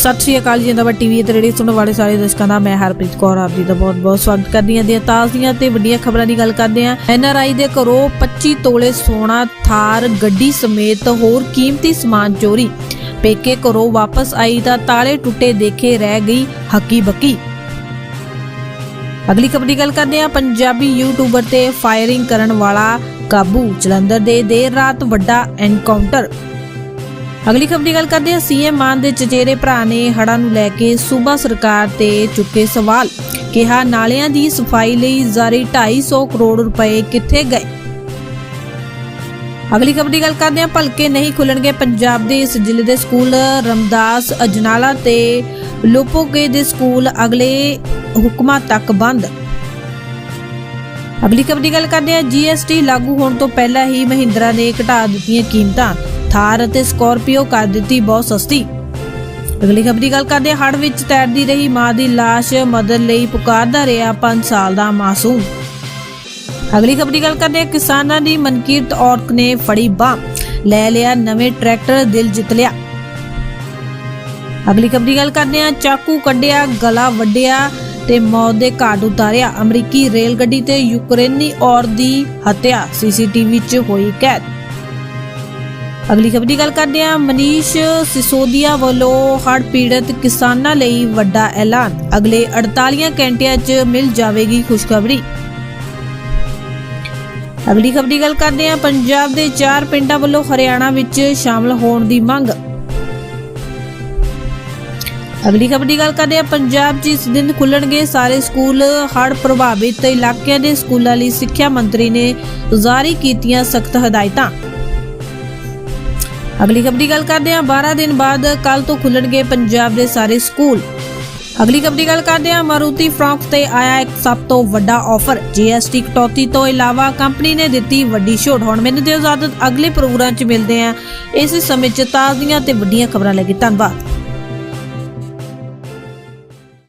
ਸਤਿ ਸ਼੍ਰੀ ਅਕਾਲ ਜੀ ਜਿੰਦਾਬਾਦ ਟੀਵੀ ਤੇ ਰੇਡੀਓ ਸੁਣਨ ਵਾਲੇ ਸਾਰੇ ਦਰਸ਼ਕਾਂ ਦਾ, ਮੈਂ ਹਰਪ੍ਰੀਤ ਕੌਰ, ਆਪ ਜੀ ਦਾ ਬਹੁਤ-ਬਹੁਤ ਸਵਾਗਤ ਕਰਦੀ ਹਾਂ। ਦੀਆਂ ਤਾਜ਼ੀਆਂ ਤੇ ਵੱਡੀਆਂ ਖਬਰਾਂ ਦੀ ਗੱਲ ਕਰਦੇ ਹਾਂ। ਐਨਆਰਆਈ ਦੇ ਘਰੋਂ 25 ਤੋਲੇ ਸੋਨਾ, ਥਾਰ, ਗੱਡੀ ਸਮੇਤ ਹੋਰ ਕੀਮਤੀ ਸਮਾਨ ਚੋਰੀ। ਪੇਕੇ ਘਰੋਂ ਵਾਪਸ ਆਈ ਤਾਂ ਤਾਲੇ ਟੁੱਟੇ ਦੇਖੇ ਰਹਿ ਗਈ ਹੱਕੀ ਬੱਕੀ। ਅਗਲੀ ਖਬਰ ਦੀ ਗੱਲ ਕਰਦੇ ਹਾਂ। ਪੰਜਾਬੀ ਯੂਟਿਊਬਰ ਤੇ ਫਾਇਰਿੰਗ ਕਰਨ ਵਾਲਾ ਕਾਬੂ, ਜਲੰਧਰ ਦੇ ਦੇਰ ਰਾਤ ਵੱਡਾ ਐਨਕਾਊਂਟਰ। ਅਗਲੀ ਖਬਰ ਦੀ ਗੱਲ ਕਰਦੇ ਹਾਂ। ਸੀਐਮ ਮਾਨ ਦੇ ਚਚੇਰੇ ਭਰਾ ਨੇ ਹੜ੍ਹਾਂ ਨੂੰ ਲੈ ਕੇ ਸੂਬਾ ਸਰਕਾਰ ਤੇ ਚੁੱਕੇ ਸਵਾਲ। ਕਿਹਾ, ਨਾਲਿਆਂ ਦੀ ਸਫ਼ਾਈ ਲਈ ਜਾਰੀ 250 ਕਰੋੜ ਰੁਪਏ ਕਿੱਥੇ ਗਏ? ਅਗਲੀ ਖਬਰ ਦੀ ਗੱਲ ਕਰਦੇ ਹਾਂ। ਭਲਕੇ ਨਹੀਂ ਖੁੱਲਣਗੇ ਪੰਜਾਬ ਦੇ ਇਸ ਜ਼ਿਲ੍ਹੇ ਦੇ ਸਕੂਲ। ਰਮਦਾਸ, ਅਜਨਾਲਾ ਤੇ ਲੋਪੋਗੇ ਦੇ ਸਕੂਲ ਅਗਲੇ ਹੁਕਮਾਂ ਤੱਕ ਬੰਦ। ਅਗਲੀ ਖਬਰ ਦੀ ਗੱਲ ਕਰਦੇ ਹਾਂ। ਜੀਐਸਟੀ ਲਾਗੂ ਹੋਣ ਤੋਂ ਪਹਿਲਾਂ ਹੀ ਮਹਿੰਦਰਾ ਨੇ ਘਟਾ ਦਿੱਤੀਆਂ ਕੀਮਤਾਂ। ਥਾਰ ਅਤੇ ਸਕਾਰਪੀਓ ਕਰ ਦਿੱਤੀ, ਬਹੁਤ ਸਸਤੀ। ਅਗਲੀ ਖਬਰ ਦੀ ਗੱਲ ਕਰਦੇ ਹੜ ਹੜ੍ਹ ਵਿੱਚ ਤੈਰਦੀ ਰਹੀ ਮਾਂ ਦੀ ਲਾਸ਼ ਮਦਦ ਲਈ ਪੁਕਾਰਦਾ ਰਿਹਾ 5 ਸਾਲ ਦਾ ਮਾਸੂਮ। ਅਗਲੀ ਖਬਰ ਦੀ ਗੱਲ ਕਰਦੇ ਕਿਸਾਨਾਂ ਦੀ ਮਨਕੀਰਤ ਔਰਤ ਨੇ ਫੜੀ ਬਾਹ। ਲੈ ਲਿਆ ਨਵੇਂ ਟਰੈਕਟਰ, ਦਿਲ ਜਿੱਤ ਲਿਆ। ਅਗਲੀ ਖਬਰ ਦੀ ਗੱਲ ਕਰਦੇ ਆ ਚਾਕੂ ਕੱਢਿਆ, ਗਲਾ ਵੱਢਿਆ ਤੇ ਮੌਤ ਦੇ ਘਾਟ ਉਤਾਰਿਆ। ਅਮਰੀਕੀ ਰੇਲ ਗੱਡੀ ਤੇ ਯੂਕਰੇਨੀ ਔਰਤ ਦੀ ਹੱਤਿਆ। ਸੀਸੀਟੀਵੀ 'ਚ ਹੋਈ ਕੈਦ। ਅਗਲੀ ਖਬਰ ਦੀ ਗੱਲ ਕਰਦੇ ਹਾਂ। ਮਨੀਸ਼ ਸਿਸੋਦੀਆ ਵੱਲੋਂ ਹੜ੍ਹ ਪੀੜਤ ਕਿਸਾਨਾਂ ਲਈ ਵੱਡਾ ਐਲਾਨ। ਅਗਲੇ 48 ਘੰਟਿਆਂ 'ਚ ਮਿਲ ਜਾਵੇਗੀ ਖੁਸ਼ਖਬਰੀ। ਅਗਲੀ ਖਬਰ ਦੀ ਗੱਲ ਕਰਦੇ ਹਾਂ। ਪੰਜਾਬ ਦੇ ਚਾਰ ਪਿੰਡਾਂ ਵੱਲੋਂ ਹਰਿਆਣਾ ਵਿੱਚ ਸ਼ਾਮਲ ਹੋਣ ਦੀ ਮੰਗ। ਅਗਲੀ ਖਬਰ ਦੀ ਗੱਲ ਕਰਦੇ ਹਾਂ। ਪੰਜਾਬ 'ਚ ਇਸ ਦਿਨ ਖੁੱਲਣਗੇ ਸਾਰੇ ਸਕੂਲ। ਹੜ੍ਹ ਪ੍ਰਭਾਵਿਤ ਇਲਾਕਿਆਂ ਦੇ ਸਕੂਲਾਂ ਲਈ ਸਿੱਖਿਆ ਮੰਤਰੀ ਨੇ ਜਾਰੀ ਕੀਤੀਆਂ ਸਖਤ ਹਦਾਇਤਾਂ। ਅਗਲੀ ਖਬਰ ਦੀ ਗੱਲ ਕਰਦੇ ਹਾਂ। 12 ਦਿਨ ਬਾਅਦ ਕੱਲ ਤੋਂ ਖੁੱਲਣਗੇ ਪੰਜਾਬ ਦੇ ਸਾਰੇ ਸਕੂਲ। ਅਗਲੀ ਖਬਰ ਦੀ ਗੱਲ ਕਰਦੇ ਹਾਂ। ਮਾਰੂਤੀ ਫਰੌਂਕ ਤੇ ਆਇਆ ਇੱਕ ਸਭ ਤੋਂ ਵੱਡਾ ਆਫਰ। ਜੀਐਸਟੀ ਕਟੌਤੀ ਤੋਂ ਇਲਾਵਾ ਕੰਪਨੀ ਨੇ ਦਿੱਤੀ ਵੱਡੀ ਛੋਟ। ਹੁਣ ਮੈਨੂੰ ਦਿਓ ਇਜਾਜ਼ਤ। ਅਗਲੇ ਪ੍ਰੋਗਰਾਮ 'ਚ ਮਿਲਦੇ ਹਾਂ। ਇਸ ਸਮੇਂ 'ਚ ਤਾਜ਼ੀਆਂ ਤੇ ਵੱਡੀਆਂ ਖਬਰਾਂ ਲੈ ਕੇ। ਧੰਨਵਾਦ।